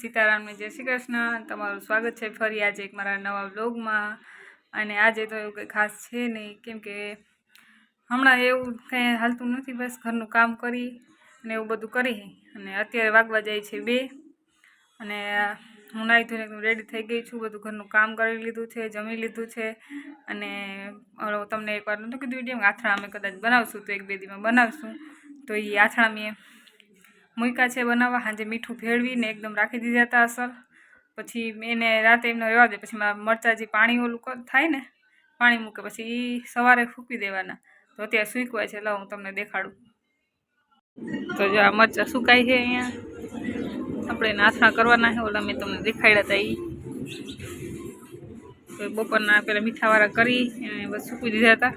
સીતારામને જય શ્રી કૃષ્ણ. તમારું સ્વાગત છે ફરી આજે એક મારા નવા બ્લોગમાં અને આજે તો એવું કંઈ ખાસ છે નહીં, કેમ કે હમણાં એવું કંઈ હાલતું નથી, બસ ઘરનું કામ કરી અને એવું બધું કરી. અને અત્યારે વાગવા જાય છે બે. અને હું નાહી ધોઈને એકદમ રેડી થઈ ગઈ છું, બધું ઘરનું કામ કરી લીધું છે, જમી લીધું છે. અને તમને એકવાર નહોતું કીધું વીડિયો આથણા અમે કદાચ બનાવશું, તો એક બે દીમાં બનાવશું. તો એ આથણા મેં મૂક્યા છે બનાવવા સાંજે મીઠું ભેળવીને એકદમ રાખી દીધા હતા અસર. પછી એને રાતે એમને રહેવા દે, પછી મારા મરચાં જે પાણી ઓલું થાય ને, પાણી મૂકે, પછી એ સવારે ફૂંકી દેવાના. તો અત્યારે સૂકવાય છે લાવ હું તમને દેખાડું. તો જો આ મરચાં સુકાય છે અહીંયા. આપણે નાથણા કરવાના છે, ઓલા મેં તમને દેખાડ્યા હતા એ બપોરના પેલા મીઠાવાળા કરી, એને બસ સૂકવી દીધા હતા.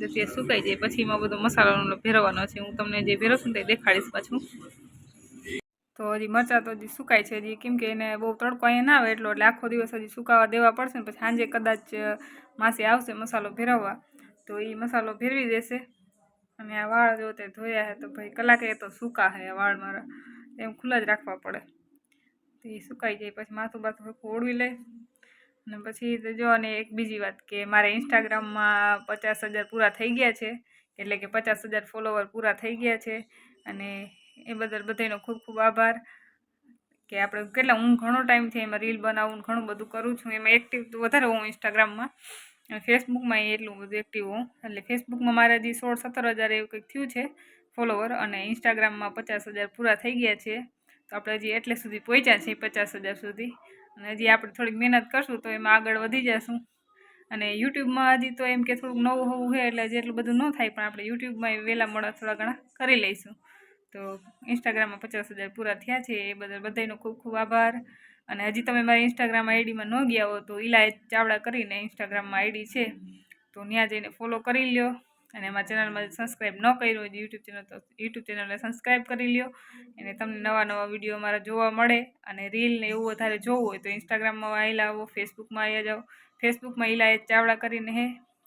એટલે તે સુકાઈ જાય. પછી એમાં બધો મસાલાનો ભેરવવાનો છે. હું તમને જે ભેરવશું તે દેખાડીશ પાછું. તો હજી મરચાં તો હજી સુકાય છે. હજી કેમ કે એને બહુ તડકો અહીંયા ના આવે એટલો, એટલે આખો દિવસ હજી સુકાવા દેવા પડશે ને, પછી સાંજે કદાચ માસી આવશે મસાલો ભેરવવા, તો એ મસાલો ભેરવી દેશે. અને આ વાળ જો તે ધોયા છે તો ભાઈ કલાકે તો સૂકા છે વાળ મારા. એમ ખુલ્લા જ રાખવા પડે. તો એ સુકાઈ જાય. પછી માથું બાથું હરખું ઓળવી લે. અને પછી જો, અને એક બીજી વાત કે મારે ઇન્સ્ટાગ્રામમાં પચાસ હજાર પૂરા થઈ ગયા છે, એટલે કે પચાસ હજાર ફોલોવર પૂરા થઈ ગયા છે, અને એ બદલ બધાનો ખૂબ ખૂબ આભાર કે આપણે કેટલા, હું ઘણો ટાઈમથી એમાં રીલ બનાવું ઘણું બધું કરું છું, એમાં એક્ટિવ વધારે હું ઇન્સ્ટાગ્રામમાં અને ફેસબુકમાં એટલું બધું એક્ટિવ હોઉં એટલે ફેસબુકમાં મારે હજી સોળ સત્તર હજાર એવું કંઈક થયું છે ફોલોવર અને ઇન્સ્ટાગ્રામમાં પચાસ હજાર પૂરા થઈ ગયા છે, તો આપણે હજી એટલે સુધી પહોંચ્યા છીએ પચાસ હજાર સુધી અને હજી આપણે થોડીક મહેનત કરશું તો એમાં આગળ વધી જશું. અને યુટ્યુબમાં હજી તો એમ કે થોડુંક નવું હોવું છે એટલે જેટલું બધું ન થાય, પણ આપણે યુટ્યુબમાં વહેલા મોડા થોડા ઘણા કરી લઈશું. તો ઇન્સ્ટાગ્રામમાં પચાસ હજાર પૂરા થયા છે, એ બદલ બધાનો ખૂબ ખૂબ આભાર. અને હજી તમે મારી ઇન્સ્ટાગ્રામ આઈડીમાં ન ગયા હો તો ઇલાય ચાવડા કરીને ઇન્સ્ટાગ્રામમાં આઈડી છે, તો ત્યાં જઈને ફોલો કરી લ્યો. અને એમાં ચેનલમાં સબસ્ક્રાઈબ ન કર્યું હોય યુટ્યુબ ચેનલ તો યુટ્યુબ ચેનલને સબસ્ક્રાઈબ કરી લ્યો. અને તમને નવા નવા વીડિયો મારા જોવા મળે અને રીલ ને એવું વધારે જોવું હોય તો ઇન્સ્ટાગ્રામમાં આવેલા આવો ફેસબુકમાં આવી જાઓ. ફેસબુકમાં ઇલાયત ચાવડા કરીને હે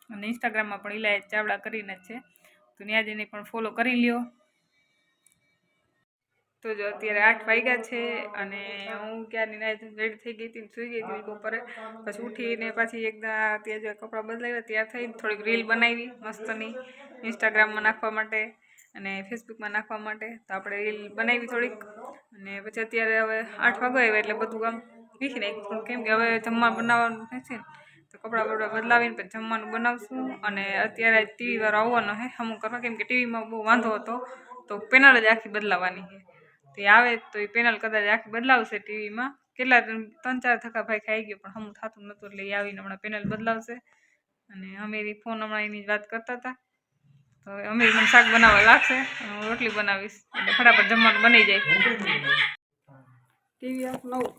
અને ઇન્સ્ટાગ્રામમાં પણ ઇલાયત ચાવડા કરીને જ છે. તો ત્યાં જઈને પણ ફોલો કરી લ્યો. તો જો અત્યારે આઠ વાગ્યા છે અને હું ક્યારની નાઈ રેડી થઈ ગઈ હતી સૂઈ ગઈ હતી બપોરે. પછી ઉઠીને પાછી એકદમ ત્યાં જે કપડાં બદલાવ્યા, ત્યાં થઈને થોડીક રીલ બનાવી મસ્તની ઇન્સ્ટાગ્રામમાં નાખવા માટે અને ફેસબુકમાં નાખવા માટે. તો આપણે રીલ બનાવી થોડીક અને પછી અત્યારે હવે આઠ વાગ્યા આવ્યા એટલે બધું કામ શીખી નાખ્યું. થોડું કેમ કે હવે જમવા બનાવવાનું છે ને, તો કપડાં બપડા બદલાવીને પછી જમવાનું બનાવશું. અને અત્યારે ટીવી વાળો આવવાનો હે હમું કરવા, કેમ કે ટીવીમાં બહુ વાંધો હતો. તો પેનલ જ આખી બદલાવાની છે. તે આવે તો એ પેનલ કદાચ આખી બદલાવશે ટીવીમાં. કેટલા ત્રણ ચાર થકા ભાઈ ખાઈ ગયો, પણ હમું થતું નહોતું એટલે એ આવીને હમણાં પેનલ બદલાવશે. અને અમેરી ફોન હમણાં એની જ વાત કરતા હતા તો અમેરી મને શાક બનાવવા લાગશે હું રોટલી બનાવીશ. એટલે ફટાફટ જમવાનું બની જાય. ટીવી આપ નવું.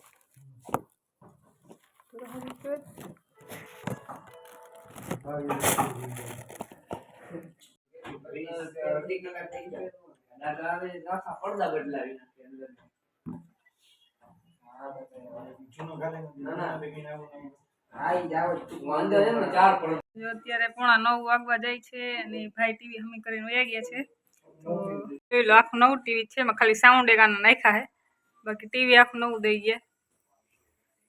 પડદા બદલાવી નાખે અંદર. અત્યારે પોણા નવ વાગવા જાય છે અને ભાઈ ટીવી હમી કરીને વયા ગયા છે. તો જોઈ લો આખું નવું ટીવી છે. એમાં ખાલી સાઉન્ડ એક આના નાખ્યા છે. બાકી ટીવી આખું નવું દઈ ગયા.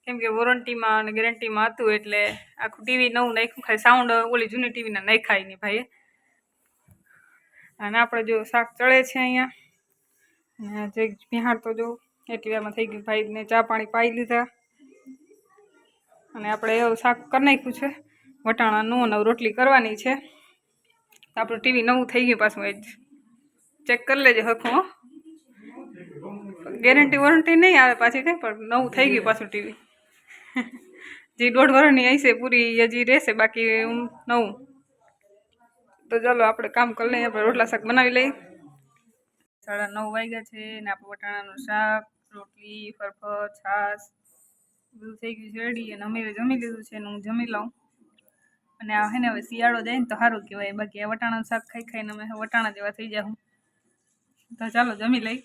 કેમ કે વોરંટીમાં અને ગેરંટીમાં હતું એટલે આખું ટીવી નવું નાખ્યું. ખાલી સાઉન્ડ ઓલી જૂની ટીવીના નાખાય નહીં ભાઈએ. અને આપણે જો શાક ચડે છે અહીંયા. જે બિહાર તો જો એટલી થઈ ગયું ભાઈને ચા પાણી પાઈ લીધા. અને આપણે એવું શાક કરી નાખ્યું છે. વટાણાનું અને રોટલી કરવાની છે. તો આપણું ટીવી નવું થઈ ગયું પાછું એ જ ચેક કરી લેજો હરખું, હો. ગેરંટી વોરંટી નહીં આવે પાછી કંઈ, પણ નવું થઈ ગયું પાછું ટીવી. જે દોઢ વર્ષની હશે, પૂરી હજી રહેશે, બાકી નવું. તો ચાલો આપણે કામ કરી લઈએ, આપણે રોટલા શાક બનાવી લઈએ. સાડા નવ વાગ્યા છે ને આપણે વટાણાનું શાક, રોટલી, ફરફર, છાશ, બધું થઈ ગયું છે રેડી અને અમે જમી લીધું છે ને હું જમી લઉં. અને આ હે ને હવે શિયાળો જાય ને તો સારું કહેવાય. બાકી આ વટાણાનું શાક ખાઈ ખાઈને અમે વટાણા જેવા થઈ જાઉં તો ચાલો જમી લઈ